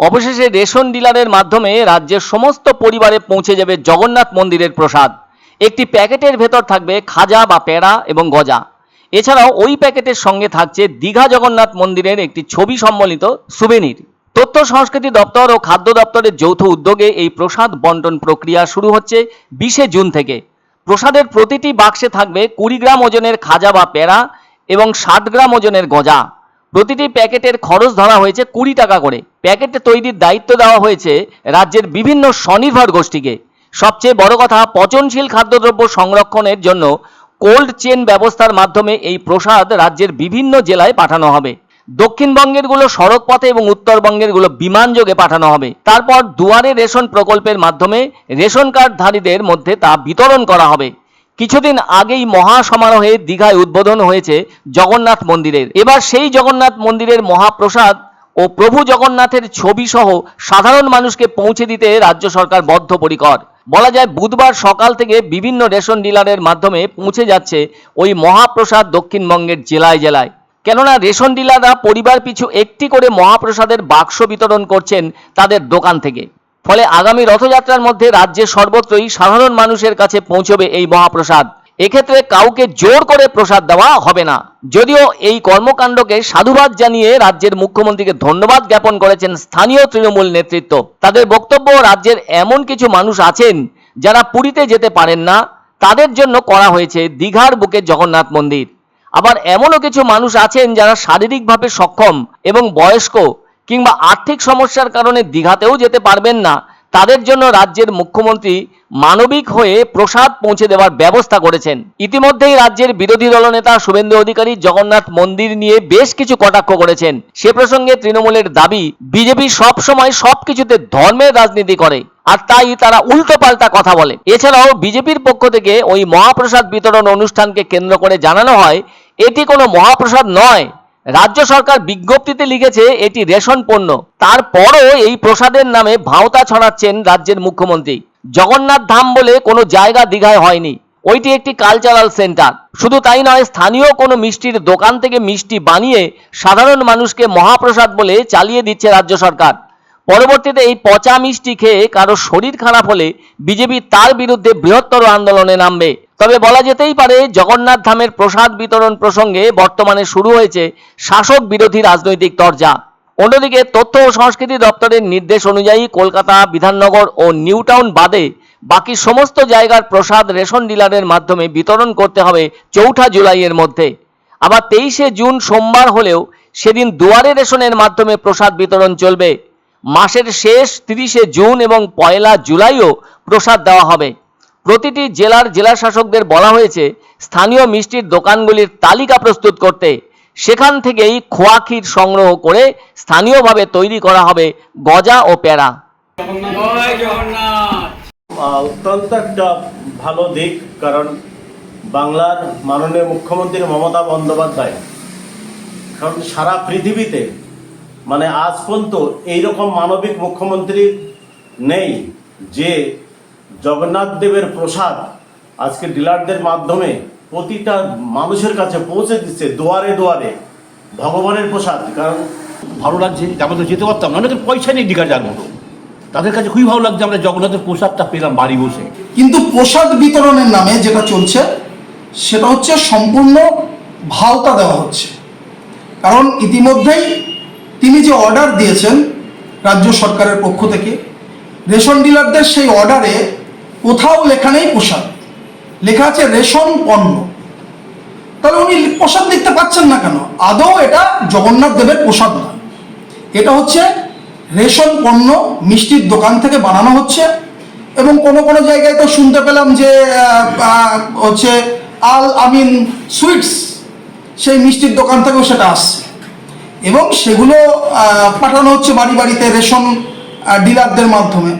অবশেষে রেশন ডিলারের মাধ্যমে রাজ্যের সমস্ত পরিবারে পৌঁছে যাবে জগন্নাথ মন্দিরের প্রসাদ। একটি প্যাকেটের ভেতর থাকবে খাজা বা পেড়া এবং গজা। এছাড়াও ওই প্যাকেটের সঙ্গে থাকছে দীঘা জগন্নাথ মন্দিরের একটি ছবি সম্বলিত সুবেনির তথ্য সংস্কৃতি দপ্তর ও খাদ্য দপ্তরের যৌথ উদ্যোগে এই প্রসাদ বন্টন প্রক্রিয়া শুরু হচ্ছে বিশে জুন থেকে। প্রসাদের প্রতিটি বাক্সে থাকবে কুড়ি গ্রাম ওজনের খাজা বা পেড়া এবং ষাট গ্রাম ওজনের গজা। প্রতিটি প্যাকেটের খরচ ধরা হয়েছে কুড়ি টাকা করে। প্যাকেট তৈরির দায়িত্ব দেওয়া হয়েছে রাজ্যের বিভিন্ন স্বনির্ভর গোষ্ঠীকে। সবচেয়ে বড় কথা, পচনশীল খাদ্যদ্রব্য সংরক্ষণের জন্য কোল্ড চেন ব্যবস্থার মাধ্যমে এই প্রসাদ রাজ্যের বিভিন্ন জেলায় পাঠানো হবে। দক্ষিণবঙ্গেরগুলো সড়ক পথে এবং উত্তরবঙ্গেরগুলো বিমান যোগে পাঠানো হবে। তারপর দুয়ারে রেশন প্রকল্পের মাধ্যমে রেশন কার্ডধারীদের মধ্যে তা বিতরণ করা হবে। কিছুদিন আগেই মহা সমারোহে দীঘায় উদ্বোধন হয়েছে জগন্নাথ মন্দিরের। এবার সেই জগন্নাথ মন্দিরের মহাপ্রসাদ ও প্রভু জগন্নাথের ছবি সহ সাধারণ মানুষকে পৌঁছে দিতে রাজ্য সরকার বদ্ধপরিকর। বলা যায়, বুধবার সকাল থেকে বিভিন্ন রেশন ডিলারের মাধ্যমে পৌঁছে যাচ্ছে ওই মহাপ্রসাদ দক্ষিণবঙ্গের জেলায় জেলায়। কেননা, রেশন ডিলাররা পরিবার পিছু একটি করে মহাপ্রসাদের বাক্স বিতরণ করছেন তাদের দোকান থেকে। ফলে আগামী রথযাত্রার মধ্যে রাজ্যের সর্বত্রই সাধারণ মানুষের কাছে পৌঁছবে এই মহাপ্রসাদ। এক্ষেত্রে কাউকে জোর করে প্রসাদ দেওয়া হবে না। যদিও এই কর্মকাণ্ডকে সাধুবাদ জানিয়ে রাজ্যের মুখ্যমন্ত্রীকে ধন্যবাদ জ্ঞাপন করেছেন স্থানীয় তৃণমূল নেতৃত্ব। তাদের বক্তব্য, রাজ্যের এমন কিছু মানুষ আছেন যারা পুরীতে যেতে পারেন না। তাদের জন্য করা হয়েছে দীঘার বুকে জগন্নাথ মন্দির। আবার এমনও কিছু মানুষ আছেন যারা শারীরিকভাবে সক্ষম এবং বয়স্ক কিংবা আর্থিক সমস্যার কারণে দীঘাতেও যেতে পারবেন না। তাদের জন্য রাজ্যের মুখ্যমন্ত্রী মানবিক হয়ে প্রসাদ পৌঁছে দেওয়ার ব্যবস্থা করেছেন। ইতিমধ্যেই রাজ্যের বিরোধী দলনেতা শুভেন্দু অধিকারী জগন্নাথ মন্দির নিয়ে বেশ কিছু কটাক্ষ করেছেন। সে প্রসঙ্গে তৃণমূলের দাবি, বিজেপি সব সময় সবকিছুতে ধর্মের রাজনীতি করে, আর তাই তারা উল্টো পাল্টা কথা বলে। এছাড়াও বিজেপির পক্ষ থেকে ওই মহাপ্রসাদ বিতরণ অনুষ্ঠানকে কেন্দ্র করে জানানো হয়, এটি কোনো মহাপ্রসাদ নয়। রাজ্য সরকার বিজ্ঞপ্তিতে লিখেছে এটি রেশন পণ্য। তারপরও এই প্রসাদের নামে ভাওতা ছড়াচ্ছেন রাজ্যের মুখ্যমন্ত্রী। জগন্নাথ ধাম বলে কোনো জায়গা দীঘায় হয়নি। ওইটি একটি কালচারাল সেন্টার শুধু তাই নয়, স্থানীয় কোনো মিষ্টির দোকান থেকে মিষ্টি বানিয়ে সাধারণ মানুষকে মহাপ্রসাদ বলে চালিয়ে দিচ্ছে রাজ্য সরকার। পরবর্তীতে এই পচা মিষ্টি খেয়ে কারও শরীর খারাপ হলে বিজেপি তার বিরুদ্ধে বৃহত্তর আন্দোলনে নামবে। তবে বলা যেতেই পারে, জগন্নাথ ধামের প্রসাদ বিতরণ প্রসঙ্গে বর্তমানে শুরু হয়েছে শাসক বিরোধী রাজনৈতিক তরজা। অন্যদিকে তথ্য ও সংস্কৃতি দপ্তরের নির্দেশ অনুযায়ী কলকাতা, বিধাননগর ও নিউ টাউন বাদে বাকি সমস্ত জায়গার প্রসাদ রেশন ডিলারের মাধ্যমে বিতরণ করতে হবে চৌঠা জুলাইয়ের মধ্যে। আবার তেইশে জুন সোমবার হলেও সেদিন দুয়ারে রেশনের মাধ্যমে প্রসাদ বিতরণ চলবে। মাসের শেষ তিরিশে জুন এবং পয়লা জুলাইও প্রসাদ দেওয়া হবে। প্রতিটি জেলার জেলা শাসকদের বলা হয়েছে স্থানীয় মিষ্টির দোকানগুলির তালিকা প্রস্তুত করতে। সেখান থেকেই খোয়া ক্ষীর সংগ্রহ করে স্থানীয়ভাবে তৈরি করা হবে গজা ও আহ, অত্যন্ত একটা ভালো দিক কারণ বাংলার মাননীয় মুখ্যমন্ত্রী মমতা বন্দ্যোপাধ্যায় কারণ সারা পৃথিবীতে মানে আজ পর্যন্ত এইরকম মানবিক মুখ্যমন্ত্রী নেই যে জগন্নাথ দেবের প্রসাদ আজকে ডিলারদের মাধ্যমে প্রতিটা মানুষের কাছে পৌঁছে দিচ্ছে দুয়ারে দুয়ারে ভগবানের প্রসাদ। কারণ ভালো লাগছে আমরা তো যেতে পারতাম না। পয়সা নেই দীঘা যার মতো। তাদের কাছে খুবই ভালো লাগছে, আমরা জগন্নাথের প্রসাদটা পেলাম বাড়ি বসে। কিন্তু প্রসাদ বিতরণের নামে যেটা চলছে, সেটা হচ্ছে সম্পূর্ণ ভাওতা দেওয়া হচ্ছে। কারণ ইতিমধ্যেই তিনি যে অর্ডার দিয়েছেন রাজ্য সরকারের পক্ষ থেকে, রেশন ডিলারদের সেই অর্ডারে কোথাও লেখা নেই পোশাক। লেখা আছে রেশন পণ্য। তাহলে উনি প্রসাদ লিখতে পাচ্ছেন না কেন? আদৌ এটা জগন্নাথ দেবের প্রসাদ নয় এটা হচ্ছে রেশন পণ্য মিষ্টির দোকান থেকে বানানো হচ্ছে এবং কোনো কোনো জায়গায় তো শুনতে পেলাম যে হচ্ছে আল আমিন সুইটস, সেই মিষ্টির দোকান থেকেও সেটা আসছে। এবং সেগুলো পাঠানো হচ্ছে বাড়ি বাড়িতে রেশন ডিলারদের মাধ্যমে।